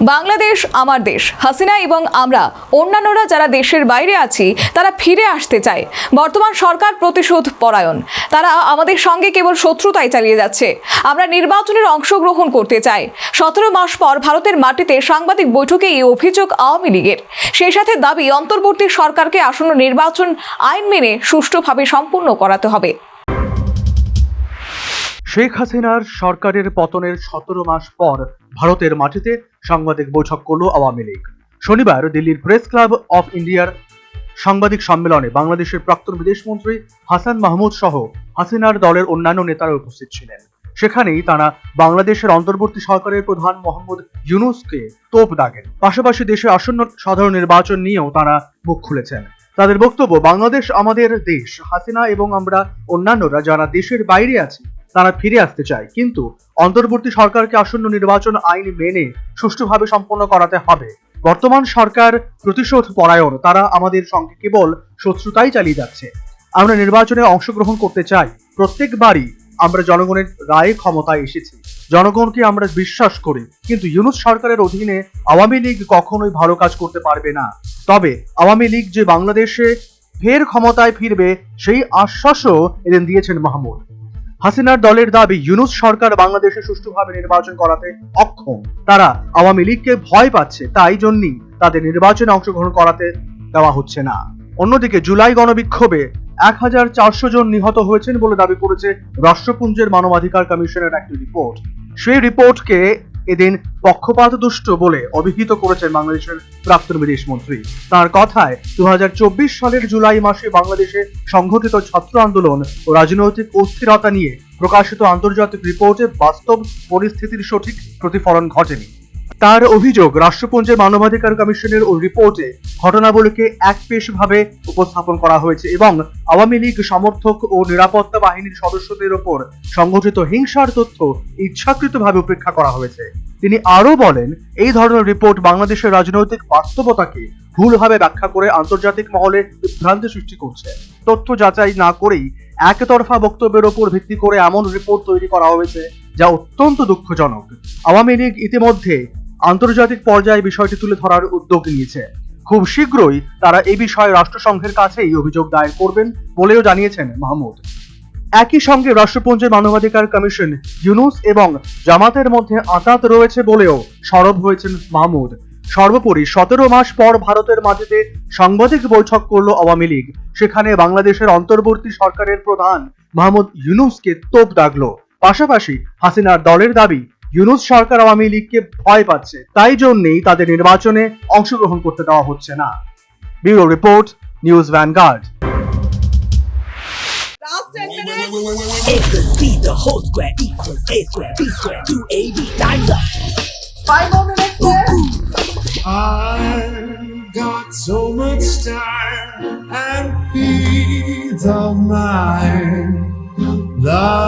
বাংলাদেশ আমার দেশ। হাসিনা এবং আমরা, অন্যান্যরা যারা দেশের বাইরে আছি, তারা ফিরে আসতে চায়। বর্তমান সরকার প্রতিশোধ পরায়ণ। তারা আমাদের সঙ্গে কেবল শত্রুতাই চালিয়ে যাচ্ছে। আমরা নির্বাচনের অংশগ্রহণ করতে চাই। সতেরো মাস পর ভারতের মাটিতে সাংবাদিক বৈঠকে এই অভিযোগ আওয়ামী লীগের। সেই সাথে দাবি, অন্তর্বর্তী সরকারকে আসন্ন নির্বাচন আইন মেনে সুষ্ঠুভাবে সম্পূর্ণ করাতে হবে। শেখ হাসিনার সরকারের পতনের সতেরো মাস পর ভারতের মাটিতে সাংবাদিক বৈঠক করল আওয়ামী লীগ। শনিবার দিল্লির প্রেস ক্লাব অফ ইন্ডিয়ার সাংবাদিক সম্মেলনে বাংলাদেশের প্রাক্তন বিদেশমন্ত্রী হাসান মাহমুদ সহ হাসিনার দলের অন্যান্য নেতারা উপস্থিত ছিলেন। সেখানেই তারা বাংলাদেশের অন্তর্বর্তী সরকারের প্রধান মোহাম্মদ ইউনুসকে তোপ দাগেন। পাশাপাশি দেশে আসন্ন সাধারণ নির্বাচন নিয়েও তারা মুখ খুলেছেন। তাদের বক্তব্য, বাংলাদেশ আমাদের দেশ, হাসিনা এবং আমরা অন্যান্যরা যারা দেশের বাইরে আছি তারা ফিরে আসতে চায়। কিন্তু অন্তর্বর্তী সরকারকে আসন্ন নির্বাচন আইন মেনে সুষ্ঠুভাবে সম্পন্ন করাতে হবে। বর্তমান সরকার প্রতিশোধ পরায়ণ, তারা আমাদের সঙ্গে কেবল শত্রুতাই চালিয়ে যাচ্ছে। আমরা নির্বাচনে অংশগ্রহণ করতে চাই। প্রত্যেকবারই আমরা জনগণের রায়ে ক্ষমতায় এসেছি। জনগণকে আমরা বিশ্বাস করি, কিন্তু ইউনুস সরকারের অধীনে আওয়ামী লীগ কখনোই ভালো কাজ করতে পারবে না। তবে আওয়ামী লীগ যে বাংলাদেশে ফের ক্ষমতায় ফিরবে, সেই আশ্বাসও এদিন দিয়েছেন মাহমুদ। হাসিনার দলের দাবি, ইউনুস সরকার বাংলাদেশে সুষ্ঠুভাবে নির্বাচন করাতে অক্ষম। তারা আওয়ামী লীগকে ভয় পাচ্ছে, তাই জন্যই তাদের নির্বাচনে অংশগ্রহণ করাতে দেওয়া হচ্ছে না। অন্যদিকে জুলাই গণবিক্ষোভে এক হাজার চারশো জন নিহত হয়েছেন বলে দাবি করেছে রাষ্ট্রপুঞ্জের মানবাধিকার কমিশনের একটি রিপোর্ট। সেই রিপোর্টকে এদিন পক্ষপাত দুষ্ট বলে অভিহিত করেছেন বাংলাদেশের প্রাক্তন বিদেশ মন্ত্রী। তার কথায় দু হাজার চব্বিশ সালের জুলাই মাসে বাংলাদেশে সংঘটিত ছাত্র আন্দোলন ও রাজনৈতিক অস্থিরতা নিয়ে প্রকাশিত আন্তর্জাতিক রিপোর্টে বাস্তব পরিস্থিতির সঠিক প্রতিফলন ঘটেনি। তার অভিযোগ রাষ্ট্রপুঞ্জের মানবাধিকার কমিশনের ওই রিপোর্টে ঘটনাবলীকে একপেশভাবে উপস্থাপন করা হয়েছে এবং আওয়ামী লীগ সমর্থক ও নিরাপত্তা বাহিনীর সদস্যদের ওপর সংঘটিত হিংসার তথ্য ইচ্ছাকৃতভাবে উপেক্ষা করা হয়েছে। তিনি আরও বলেন, এই ধরনের রিপোর্ট বাংলাদেশের রাজনৈতিক বাস্তবতাকে ভুলভাবে ব্যাখ্যা করে আন্তর্জাতিক মহলে বিভ্রান্তি সৃষ্টি করছে। তথ্য যাচাই না করেই একতরফা বক্তব্যের ওপর ভিত্তি করে এমন রিপোর্ট তৈরি করা হয়েছে যা অত্যন্ত দুঃখজনক। আওয়ামী লীগ ইতিমধ্যে আন্তর্জাতিক পর্যায়ে বিষয়টি তুলে ধরার উদ্যোগ নিয়েছে। খুব শীঘ্রই তারা এই বিষয়ে রাষ্ট্রসংঘের কাছেই অভিযোগ দায়ের করবেন বলেও জানিয়েছেন মাহমুদ। একই সঙ্গে রাষ্ট্রপুঞ্জের মানবাধিকার কমিশন ইউনুস এবং জামাতের মধ্যে আঁতাত রয়েছে বলেও সরব হয়েছেন মাহমুদ। সর্বোপরি সতেরো মাস পর ভারতের মাটিতে সাংবাদিক বৈঠক করল আওয়ামী লীগ। সেখানে বাংলাদেশের অন্তর্বর্তী সরকারের প্রধান মাহমুদ ইউনুসকে তোপ দাগলো। পাশাপাশি হাসিনার দলের দাবি ইউনুস সরকার আওয়ামী লীগকে ভয় পাচ্ছে তাই জন্যই তাদের নির্বাচনে অংশগ্রহণ করতে দেওয়া হচ্ছে না bureau report, news Vanguard Love.